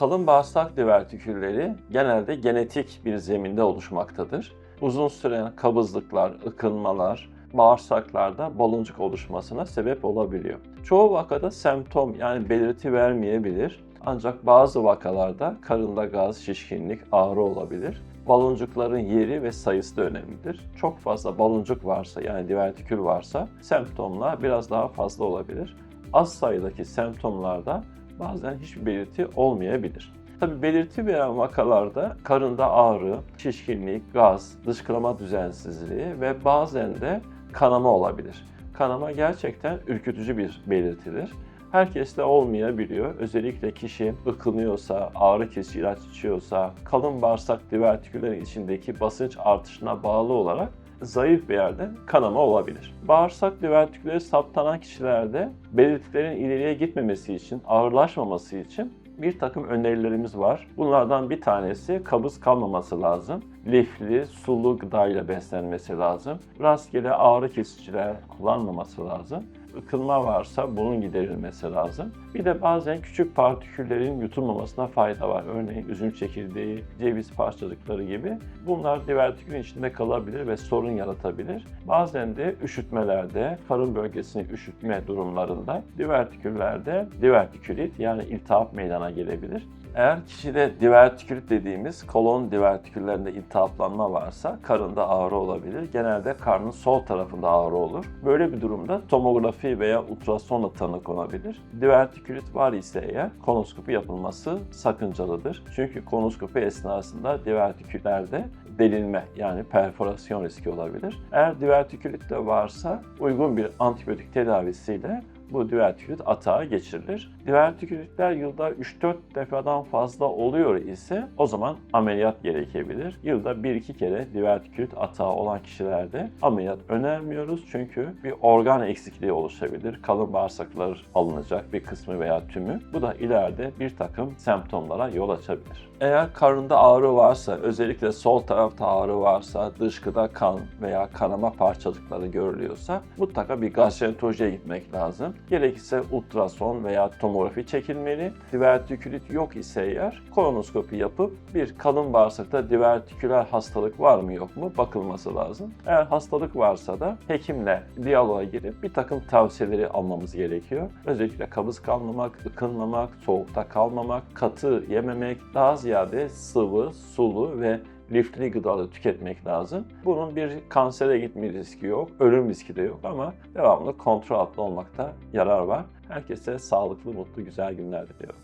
Kalın bağırsak divertikülleri genelde genetik bir zeminde oluşmaktadır. Uzun süren kabızlıklar, ıkınmalar, bağırsaklarda baloncuk oluşmasına sebep olabiliyor. Çoğu vakada semptom yani belirti vermeyebilir. Ancak bazı vakalarda karında gaz, şişkinlik, ağrı olabilir. Baloncukların yeri ve sayısı da önemlidir. Çok fazla baloncuk varsa yani divertikül varsa semptomlar biraz daha fazla olabilir. Az sayıdaki semptomlarda bazen hiçbir belirti olmayabilir. Tabi belirti veren vakalarda karında ağrı, şişkinlik, gaz, dışkılama düzensizliği ve bazen de kanama olabilir. Kanama gerçekten ürkütücü bir belirtidir. Herkeste olmayabiliyor. Özellikle kişi ıkınıyorsa, ağrı kesici ilaç içiyorsa, kalın bağırsak divertiküllerin içindeki basınç artışına bağlı olarak zayıf bir yerden kanama olabilir. Bağırsak divertikülleri saptanan kişilerde belirtilerin ileriye gitmemesi için, ağırlaşmaması için bir takım önerilerimiz var. Bunlardan bir tanesi kabız kalmaması lazım. Lifli, sulu gıdayla beslenmesi lazım. Rastgele ağrı kesiciler kullanmaması lazım. Ikınma varsa bunun giderilmesi lazım. Bir de bazen küçük partiküllerin yutulmamasına fayda var. Örneğin üzüm çekirdeği, ceviz parçacıkları gibi. Bunlar divertikülün içinde kalabilir ve sorun yaratabilir. Bazen de üşütmelerde, karın bölgesini üşütme durumlarında divertiküllerde divertikülit yani iltihap meydana gelebilir. Eğer kişide divertikülit dediğimiz kolon divertiküllerinde iltihaplanma varsa karında ağrı olabilir. Genelde karnın sol tarafında ağrı olur. Böyle bir durumda tomografi veya ultrasonla tanı konabilir. Divertikülit var ise eğer kolonoskopi yapılması sakıncalıdır. Çünkü kolonoskopi esnasında divertiküllerde delinme yani perforasyon riski olabilir. Eğer divertikülit de varsa uygun bir antibiyotik tedavisiyle bu divertikülit atağa geçirilir. Divertikülitler yılda 3-4 defadan fazla oluyor ise o zaman ameliyat gerekebilir. Yılda 1-2 kere divertikülit atağı olan kişilerde ameliyat önermiyoruz çünkü bir organ eksikliği oluşabilir. Kalın bağırsaklar alınacak bir kısmı veya tümü. Bu da ileride bir takım semptomlara yol açabilir. Eğer karında ağrı varsa, özellikle sol tarafta ağrı varsa, dışkıda kan veya kanama parçacıkları görülüyorsa mutlaka bir gastroenterolojiye gitmek lazım. Gerekirse ultrason veya tomografi çekilmeli. Divertikülit yok ise eğer kolonoskopi yapıp bir kalın bağırsakta divertiküler hastalık var mı yok mu bakılması lazım. Eğer hastalık varsa da hekimle diyaloğa girip bir takım tavsiyeleri almamız gerekiyor. Özellikle kabız kalmamak, ıkınmamak, soğukta kalmamak, katı yememek, daha ziyade sıvı, sulu ve lifli gıdaları tüketmek lazım. Bunun bir kansere gitme riski yok, ölüm riski de yok ama devamlı kontrol altında olmakta yarar var. Herkese sağlıklı, mutlu, güzel günler diliyorum.